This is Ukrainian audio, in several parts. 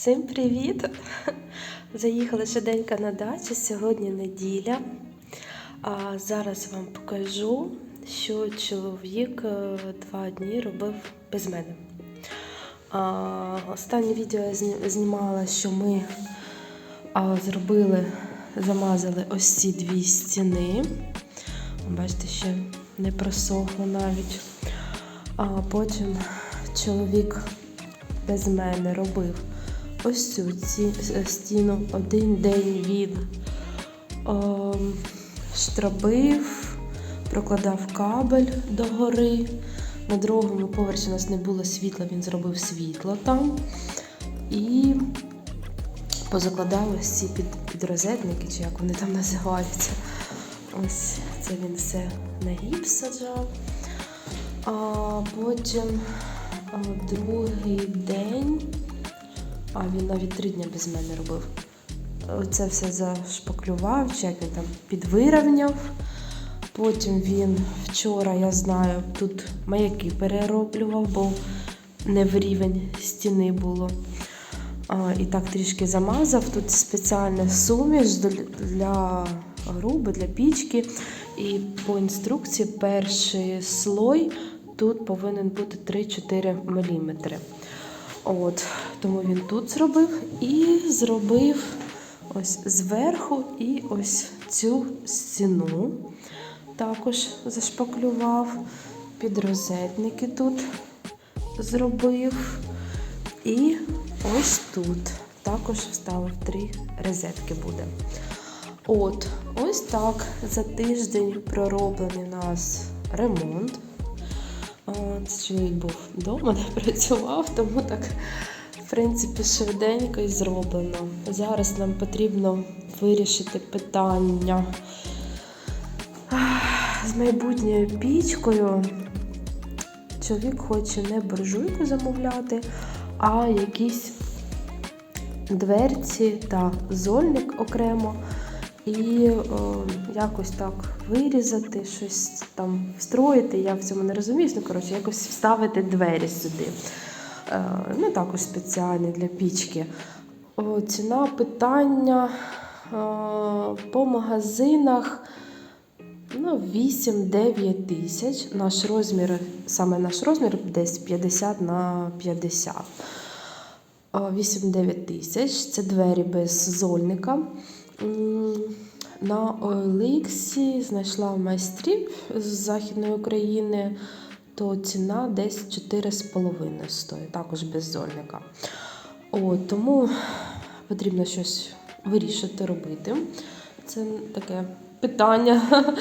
Всім привіт! Заїхала швиденько на дачу. Сьогодні неділя. А зараз вам покажу, що чоловік е, два дні робив без мене. А, останнє відео я знімала, що ми а, зробили, замазали ось ці дві стіни. Бачите, ще не просохло навіть. А потім чоловік без мене робив ось цю ці, е, стіну. Один день він ем, штробив, прокладав кабель до гори. На другому поверсі у нас не було світла, він зробив світло там. І позакладав ось ці під, підрозетники, чи як вони там називаються. Ось це він все на гіпс саджав. А потім а, другий день, а він навіть три дні без мене робив. Це все зашпаклював, чи як він там підвирівняв. Потім він вчора, я знаю, тут маяки перероблював, бо не в рівень стіни було. А, і так трішки замазав. Тут спеціальна суміш для- груби, для пічки. І по інструкції перший слой тут повинен бути 3-4 мм. От, тому він тут зробив і зробив ось зверху і ось цю стіну. Також зашпаклював, підрозетники тут зробив. І ось тут також вставив три розетки буде. От, ось так за тиждень пророблений у нас ремонт. Чоловік був вдома, не працював, тому так, в принципі, швиденько і зроблено. Зараз нам потрібно вирішити питання з майбутньою пічкою. Чоловік хоче не буржуйку замовляти, а якісь дверці та зольник окремо. І о, якось так вирізати, щось там встроїти. Я в цьому не розумію. Ну, коротше, якось вставити двері сюди. Е, ну, також спеціальні для пічки. О, ціна питання е, по магазинах ну, 8-9 тисяч. Наш розмір, саме наш розмір десь 50 на 50. Е, 8-9 тисяч. Це двері без зольника. На OLX знайшла майстрів з Західної України, то ціна десь 4,5 стоїть, також без зольника. О, тому потрібно щось вирішити робити. Це таке питання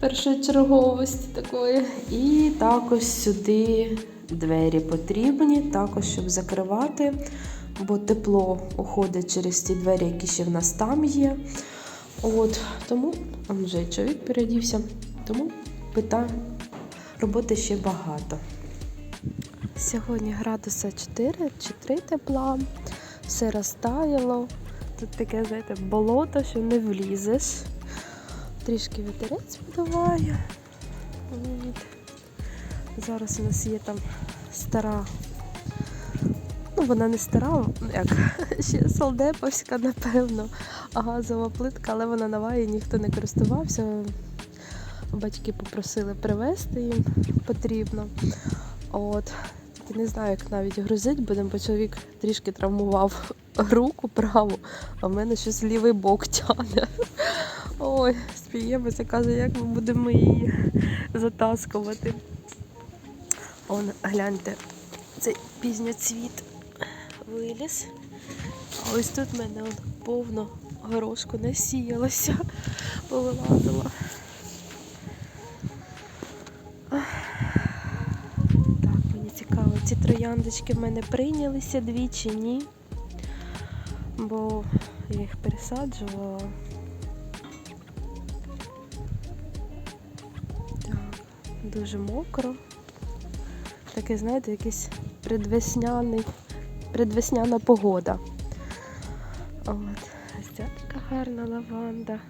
першочерговості такої. І також сюди двері потрібні, також щоб закривати, бо тепло уходить через ті двері, які ще в нас там є. От, тому он вже чоловік переодівся, тому питань роботи ще багато. Сьогодні градуса 4 чи 3 тепла, все розтаяло. Тут таке, знаєте, болото, що не влізеш. Трішки вітерець подуває. От. Зараз у нас є там стара. Ну, вона не стара, як ще солдеповська, напевно, газова плитка, але вона нова і ніхто не користувався. Батьки попросили привезти їм потрібно. От. Тільки не знаю, як навіть грузить будемо, бо чоловік трішки травмував руку праву, а в мене щось лівий бок тягне. Ой, сміємося, каже, як ми будемо її затаскувати. Он, гляньте, цей пізньоцвіт виліз. Ось тут в мене повно горошку насіялося, повилазила. Так, мені цікаво, ці трояндочки в мене прийнялися дві чи ні. Бо я їх пересаджувала. Так, дуже мокро. Таке, знаєте, якийсь предвесняний, предвесняна погода. От, гарна лаванда.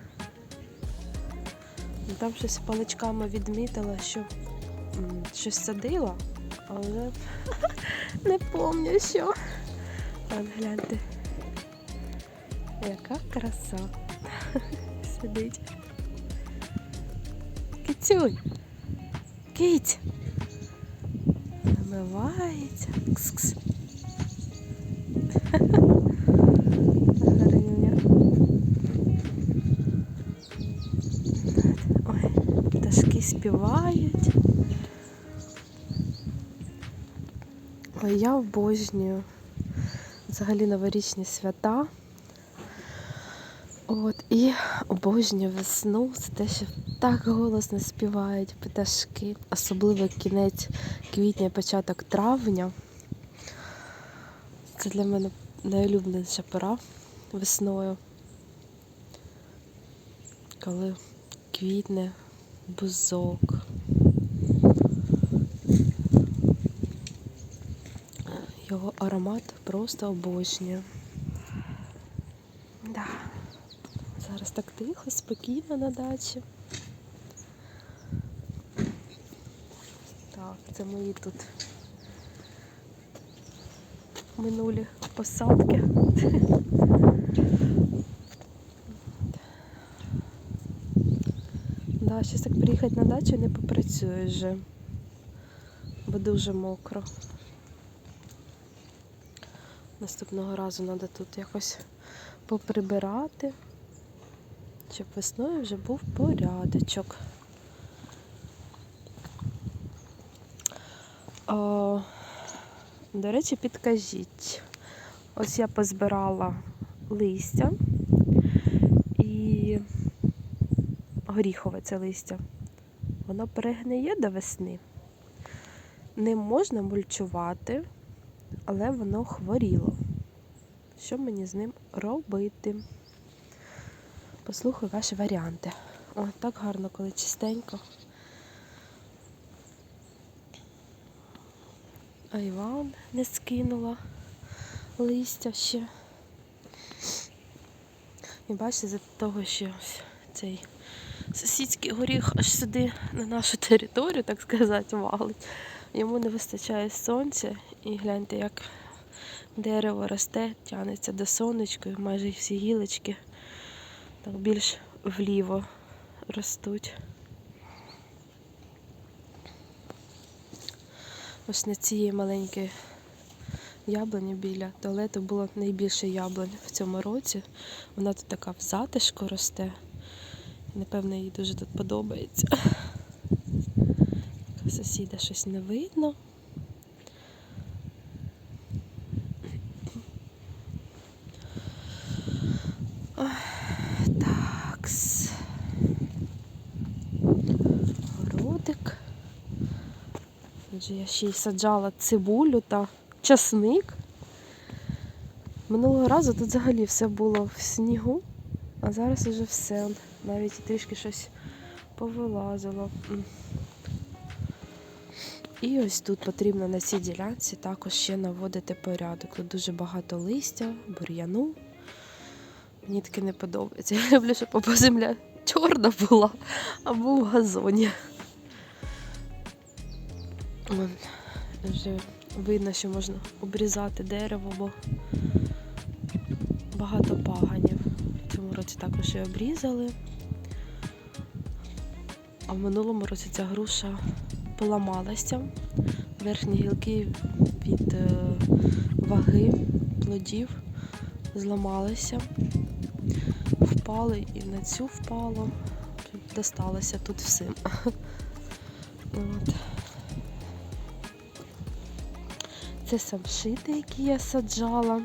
Там щось паличками відмітила, що щось садила, але не пам'ятаю що. От гляньте. Яка краса. Сидить. Кицюнь. Кить. Намивається. Кс-кс. Співають. Я обожнюю взагалі новорічні свята. От, і обожнюю весну. Це те, що так голосно співають пташки, особливо кінець квітня, початок травня. Це для мене найулюбленіша пора весною. Коли квітне бузок. Його аромат просто обожнюю. Да. Зараз так тихо, спокійно на дачі. Так, це мої тут минулі посадки. Да, щось так приїхати на дачу не попрацюєш вже, бо дуже мокро. Наступного разу треба тут якось поприбирати, щоб весною вже був порядочок. О, до речі, підкажіть. Ось я позбирала листя горіхове це листя. Воно перегниє до весни. Не можна мульчувати, але воно хворіло. Що мені з ним робити? Послухаю ваші варіанти. О, так гарно, коли чистенько. А Іван не скинула листя ще. І бачите, за того, що цей сусідський горіх аж сюди на нашу територію, так сказати, валить. Йому не вистачає сонця. І гляньте, як дерево росте, тягнеться до сонечка, і майже всі гілочки так більш вліво ростуть. Ось на цієї маленької яблуні біля туалету було найбільше яблунь в цьому році. Вона тут така в затишку росте. Напевно, їй дуже тут подобається. Сусіда щось не видно. Такс. Городик. Отже, я ще й саджала цибулю та часник. Минулого разу тут взагалі все було в снігу, а зараз уже все. Навіть трішки щось повилазило. І ось тут потрібно на цій ділянці також ще наводити порядок. Тут дуже багато листя, бур'яну. Мені таке не подобається. Я люблю, щоб або земля чорна була, або в газоні. Вже видно, що можна обрізати дерево, бо багато паганів. В цьому році також і обрізали. А в минулому році ця груша поламалася. Верхні гілки від е, ваги плодів зламалися, впали і на цю впало. Досталося тут всім. От. Це самшити, які я саджала.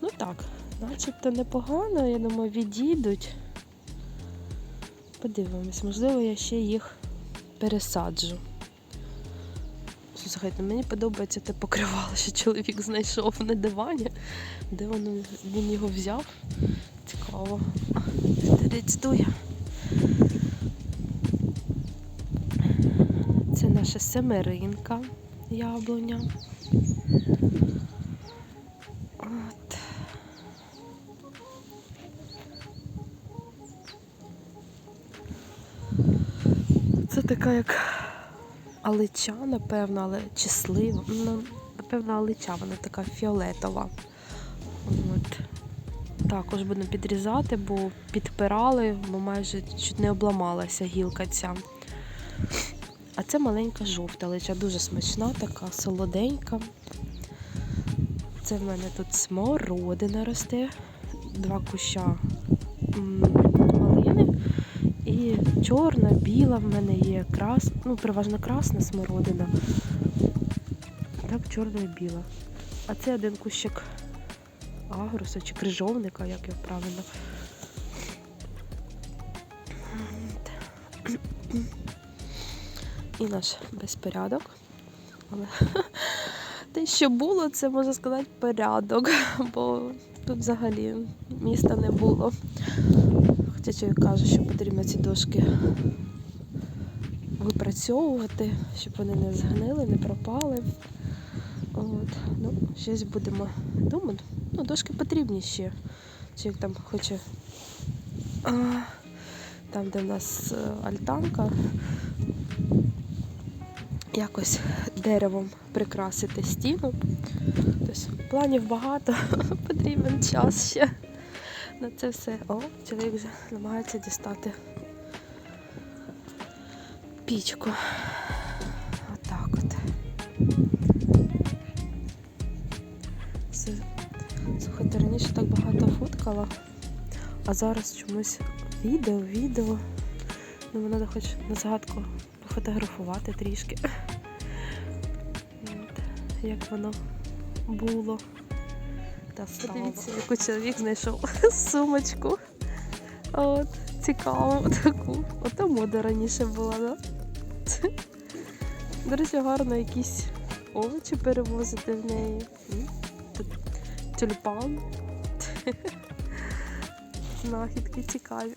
Ну так, начебто непогано, я думаю, відійдуть. Подивимось, можливо, я ще їх пересаджу. Слухайте, мені подобається те покривало, що чоловік знайшов на дивані. Де воно, він його взяв? Цікаво. Рецитує. Це наша семеринка яблуня. Така як алича, напевно, але числива. Ну, напевно, алича, вона така фіолетова. От. Також будемо підрізати, бо підпирали, бо майже чуть не обламалася гілка ця. А це маленька жовта лича, дуже смачна, така солоденька. Це в мене тут смородина росте, два куща. І чорна, біла в мене є, крас... ну, переважно красна смородина. Так, чорна і біла. А це один кущик агруса чи крижовника, як його правильно. І наш безпорядок. Але те, що було, це можна сказати порядок, бо тут взагалі міста не було. Чоловік каже, що потрібно ці дошки випрацьовувати, щоб вони не згнили, не пропали. От. Ну, щось будемо думати. Ну, дошки потрібні ще. Чоловік там хоче. А, там, де в нас е, альтанка, якось деревом прикрасити стіну. Тобто планів багато, потрібен час ще на це все. О, чоловік вже намагається дістати пічку. Отак от. Все. Слухайте, раніше так багато фоткала, а зараз чомусь відео, відео. Ну, треба хоч на згадку пофотографувати трішки. От, як воно було. Та Подивіться, яку чоловік знайшов сумочку. От, цікаво таку. Ото мода раніше була, да? До речі, гарно якісь овочі перевозити в неї. Тут тюльпан. Знахідки цікаві.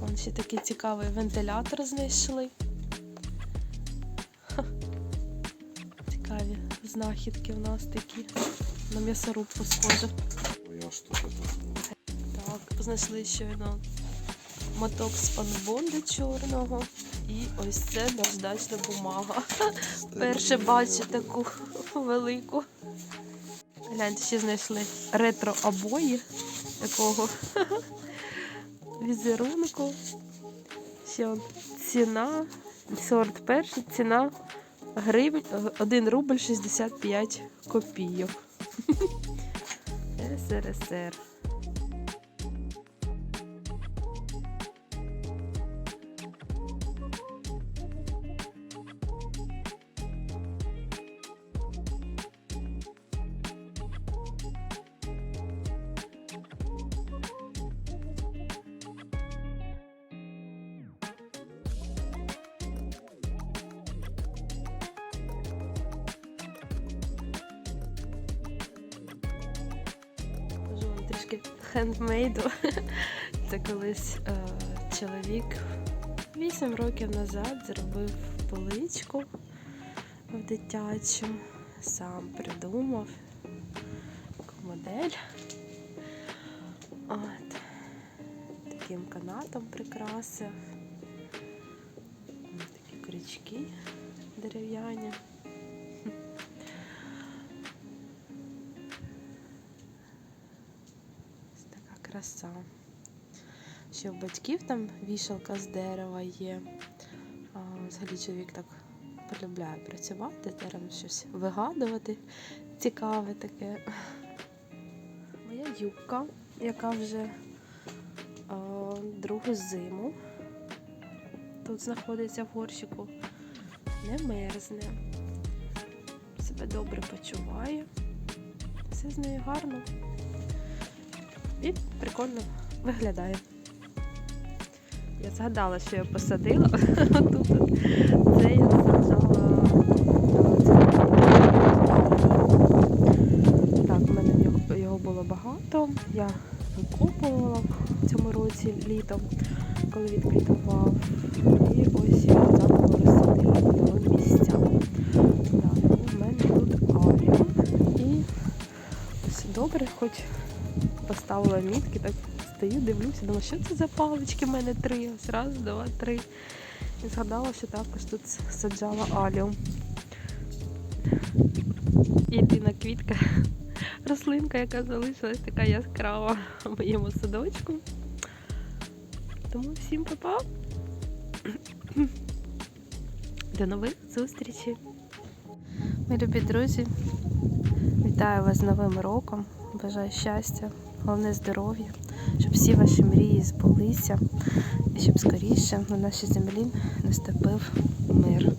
Вон ще такий цікавий вентилятор знайшли. Цікаві знахідки в нас такі. На м'ясорубку схоже. Моя штука. Так, знайшли щойно моток з панбонду чорного. І ось це наждачна бумага. Перше бачу таку велику. Гляньте, ще знайшли ретро обої такого візерунку. Ще ціна, сорт перший, ціна гривень, 1 рубль 65 копійок. СРСР. Покажу вам хендмейду. Це колись е, чоловік 8 років назад зробив поличку в дитячу, сам придумав таку модель. От. Таким канатом прикрасив. Такі крючки дерев'яні. Краса. Ще в батьків там вішалка з дерева є. Взагалі чоловік так полюбляє працювати, з щось вигадувати. Цікаве таке. Моя юбка, яка вже а, другу зиму тут знаходиться в горщику, не мерзне. Себе добре почуває. Все з нею гарно і прикольно виглядає. Я згадала, що я посадила тут. Це я саджала. Так, в мене його, було багато. Я викопувала в цьому році літом, коли відквітував. І ось я заново розсадила нові місця. Так, в мене тут авіа. І ось добре, хоч поставила мітки, так стою, дивлюся, думаю, що це за палички в мене три. Ось раз, два, три. І згадала, що також тут саджала аліум. Єдина квітка, рослинка, яка залишилась така яскрава в моєму садочку. Тому всім па-па! До нових зустрічей! Мої любі друзі, вітаю вас з Новим роком! Бажаю щастя, головне здоров'я, щоб всі ваші мрії збулися і щоб скоріше на нашій землі наступив мир.